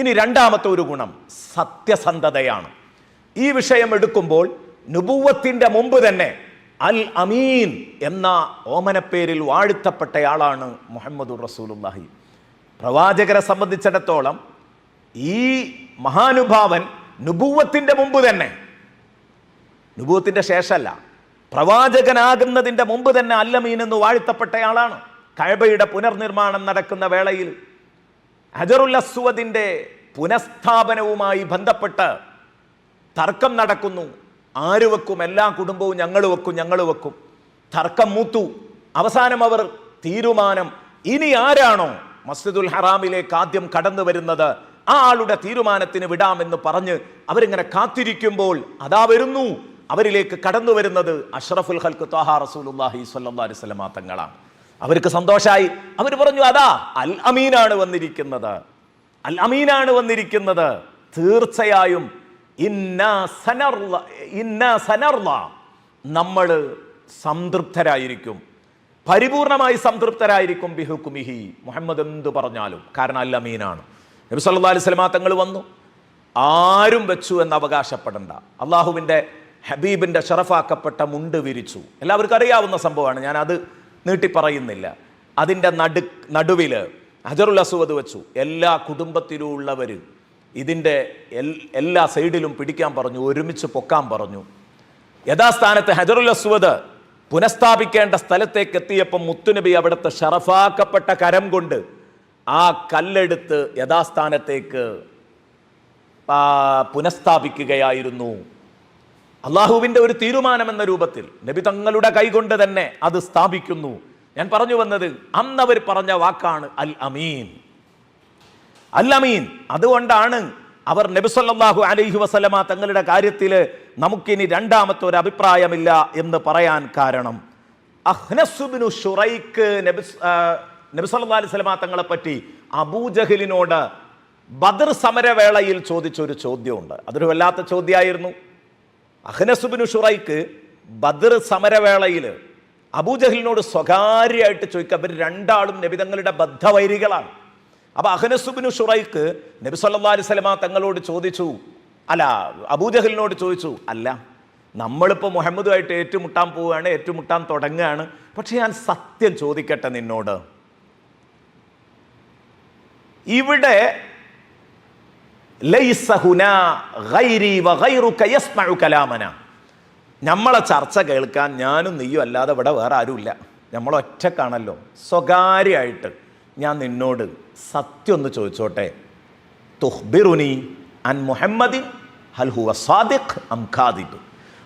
ഇനി രണ്ടാമത്തെ ഒരു ഗുണം സത്യസന്ധതയാണ്. ഈ വിഷയം എടുക്കുമ്പോൾ നുപൂവത്തിന്റെ മുമ്പ് തന്നെ അൽ അമീൻ എന്ന ഓമനപ്പേരിൽ വാഴ്ത്തപ്പെട്ടയാളാണ് മുഹമ്മദ് റസൂലുല്ലാഹി പ്രവാചകരെ സംബന്ധിച്ചിടത്തോളം ഈ മഹാനുഭാവൻ നുപൂവത്തിന്റെ മുമ്പ് തന്നെ നുപൂവത്തിന്റെ ശേഷമല്ല പ്രവാചകനാകുന്നതിന്റെ മുമ്പ് തന്നെ അല്ലമീൻ എന്ന് വാഴ്ത്തപ്പെട്ടയാളാണ്. കഴബയുടെ പുനർനിർമ്മാണം നടക്കുന്ന വേളയിൽ ഹജറുൽ അസ്വദിന്റെ പുനഃസ്ഥാപനവുമായി ബന്ധപ്പെട്ട് തർക്കം നടക്കുന്നു. ആര് വെക്കും? എല്ലാ കുടുംബവും ഞങ്ങൾ വെക്കും ഞങ്ങൾ വെക്കും. തർക്കം മൂത്തു. അവസാനം അവർ തീരുമാനം ഇനി ആരാണോ മസ്ജിദുൽ ഹറാമിലേക്ക് ആദ്യം കടന്നു വരുന്നത് ആ ആളുടെ തീരുമാനത്തിന് വിടാമെന്ന് പറഞ്ഞ് അവരിങ്ങനെ കാത്തിരിക്കുമ്പോൾ അതാ വരുന്നു. അവരിലേക്ക് കടന്നു വരുന്നത് അഷ്റഫുൽ ഹൽക്ക് ത്വാഹ റസൂലുല്ലാഹി സ്വല്ലല്ലാഹി അലൈഹി വസല്ലമ തങ്ങളാണ്. അവർക്ക് സന്തോഷമായി അവർ പറഞ്ഞു അതാ അൽ അമീനാണ് വന്നിരിക്കുന്നത്. അൽ അമീനാണ് വന്നിരിക്കുന്നത്. തീർച്ചയായും ഇന്ന സനർല നമ്മൾ സംതൃപ്തരായിരിക്കും. പരിപൂർണമായി സംതൃപ്തരായിരിക്കും ബിഹുക്കുമിഹി. മുഹമ്മദ് എന്ത് പറഞ്ഞാലും. കാരണം അൽ അമീനാണ്. നബി സല്ല അലൈഹി സ്വലമാ തങ്ങൾ വന്നു. ആരും വെച്ചു എന്ന് അവകാശപ്പെടണ്ട. അള്ളാഹുവിന്റെ ഹബീബിന്റെ ഷറഫാക്കപ്പെട്ട മുണ്ട് വിരിച്ചു. എല്ലാവർക്കും അറിയാവുന്ന സംഭവമാണ്. ഞാൻ അത് നീട്ടി പറയുന്നില്ല അതിന്റെ നടു നടുവിൽ ഹജറുൽ അസുവത് വെച്ചു. എല്ലാ കുടുംബത്തിലും ഉള്ളവർ ഇതിന്റെ എല്ലാ സൈഡിലും പിടിക്കാൻ പറഞ്ഞു ഒരുമിച്ച് പൊക്കാൻ പറഞ്ഞു. യഥാസ്ഥാനത്ത് ഹജറുൽ അസ്വദ് പുനഃസ്ഥാപിക്കേണ്ട സ്ഥലത്തേക്ക് എത്തിയപ്പോൾ മുത്തുനബി അവിടുത്തെ ഷറഫാക്കപ്പെട്ട കരം കൊണ്ട് ആ കല്ലെടുത്ത് യഥാസ്ഥാനത്തേക്ക് പുനഃസ്ഥാപിക്കുകയായിരുന്നു. അള്ളാഹുവിന്റെ ഒരു തീരുമാനം എന്ന രൂപത്തിൽ നബി തങ്ങളുടെ കൈകൊണ്ട് തന്നെ അത് സ്ഥാപിക്കുന്നു. ഞാൻ പറഞ്ഞു വന്നത് അന്ന് അവർ പറഞ്ഞ വാക്കാണ് അൽ അമീൻ. അൽ അമീൻ അതുകൊണ്ടാണ് അവർ നബിസല്ലാഹു അലൈഹി വസല്ലമ തങ്ങളുടെ കാര്യത്തിൽ നമുക്കിനി രണ്ടാമത്തെ ഒരു അഭിപ്രായമില്ല എന്ന് പറയാൻ കാരണം. അഹ്നസുബിനു ഷുറൈക്ക് നബി നബിസല്ലാ അലൈഹി സ്വലമ തങ്ങളെ പറ്റി അബൂജഹലിനോട് ബദർ സമരവേളയിൽ ചോദിച്ചൊരു ചോദ്യമുണ്ട്. അതൊരു വല്ലാത്ത ചോദ്യമായിരുന്നു. അഹ്നസുബിനു ഷുറൈക്ക് ബദർ സമരവേളയിൽ അബൂജഹലിനോട് സ്വകാര്യമായിട്ട് ചോദിക്കുക അവർ രണ്ടാളും നബിതങ്ങളുടെ ബദ്ധവൈരികളാണ്. അപ്പൊ അഹ്നസുബിനു ഷുറൈക്ക് നബി സല്ലാ അലൈഹി വസല്ലമ തങ്ങളോട് ചോദിച്ചു അല്ല അബൂജഹലിനോട് ചോദിച്ചു അല്ല നമ്മളിപ്പോൾ മുഹമ്മദുമായിട്ട് ഏറ്റുമുട്ടാൻ പോവുകയാണ് ഏറ്റുമുട്ടാൻ തുടങ്ങുകയാണ് പക്ഷെ ഞാൻ സത്യം ചോദിക്കട്ടെ നിന്നോട്. ഇവിടെ നമ്മളെ ചർച്ച കേൾക്കാൻ ഞാനും നീയും അല്ലാതെ ഇവിടെ വേറെ ആരുമില്ല. നമ്മൾ ഒറ്റക്കാണല്ലോ. സ്വകാര്യമായിട്ട് ഞാൻ നിന്നോട് സത്യം ഒന്ന് ചോദിച്ചോട്ടെ. തുഹ്ബിറുനി അൻ മുഹമ്മദിൻ ഹൽ ഹുവ സാദിഖ് അം ഖാദിബ്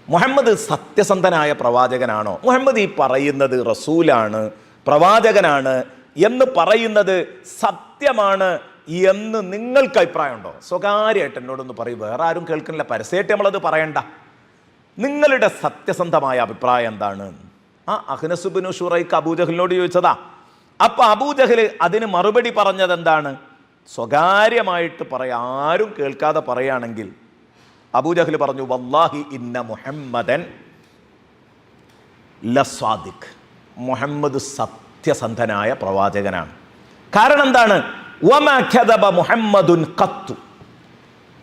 മുഹമ്മദ് സത്യസന്ധനായ പ്രവാചകനാണോ? മുഹമ്മദ് ഈ പറയുന്നത് റസൂലാണ് പ്രവാചകനാണ് എന്ന് പറയുന്നത് സത്യമാണ് എന്ന് നിങ്ങൾക്ക് അഭിപ്രായമുണ്ടോ? സ്വകാര്യമായിട്ട് എന്നോടൊന്ന് പറയും. വേറെ ആരും കേൾക്കുന്നില്ല. പരസ്യമായിട്ട് നമ്മളത് പറയണ്ട. നിങ്ങളുടെ സത്യസന്ധമായ അഭിപ്രായം എന്താണ്? ആ അഹ്നസുബിനു ഷുറൈക്ക് അബൂജഹലിനോട് ചോദിച്ചതാ. അപ്പൊ അബൂജഹൽ അതിന് മറുപടി പറഞ്ഞത് എന്താണ്? സ്വകാര്യമായിട്ട് പറയാ ആരും കേൾക്കാതെ പറയുകയാണെങ്കിൽ അബൂജഹൽ പറഞ്ഞു വല്ലാഹി ഇന്ന മുഹമ്മദൻ ലസ്വാദിഖ്. മുഹമ്മദ് സത്യസന്ധനായ പ്രവാചകനാണ്. കാരണം എന്താണ്? മുഹമ്മദുൻ ഖത്തു.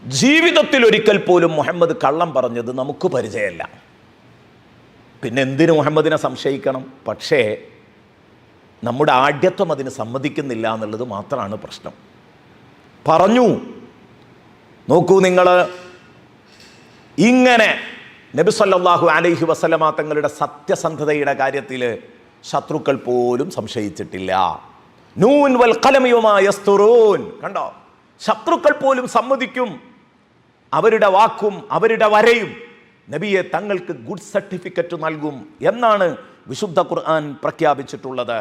ജീവിതത്തിൽ ഒരിക്കൽ പോലും മുഹമ്മദ് കള്ളം പറഞ്ഞത് നമുക്ക് പരിചയമല്ല. പിന്നെ എന്തിനു മുഹമ്മദിനെ സംശയിക്കണം? പക്ഷേ നമ്മുടെ ആഢ്യത്വം അതിന് സമ്മതിക്കുന്നില്ല എന്നുള്ളത് മാത്രമാണ് പ്രശ്നം. പറഞ്ഞു. നോക്കൂ നിങ്ങൾ ഇങ്ങനെ നബി സല്ലാഹു അലൈഹി വസല്ലമ തങ്ങളുടെ സത്യസന്ധതയുടെ കാര്യത്തിൽ ശത്രുക്കൾ പോലും സംശയിച്ചിട്ടില്ല. നൂൻ വൽ ഖലമിയുമായ കണ്ടോ? ശത്രുക്കൾ പോലും സമ്മതിക്കും. അവരുടെ വാക്കും അവരുടെ വരയും നബിയെ തങ്ങൾക്ക് ഗുഡ് സർട്ടിഫിക്കറ്റ് നൽകും എന്നാണ് വിശുദ്ധ ഖുർആൻ പ്രഖ്യാപിച്ചിട്ടുള്ളത്.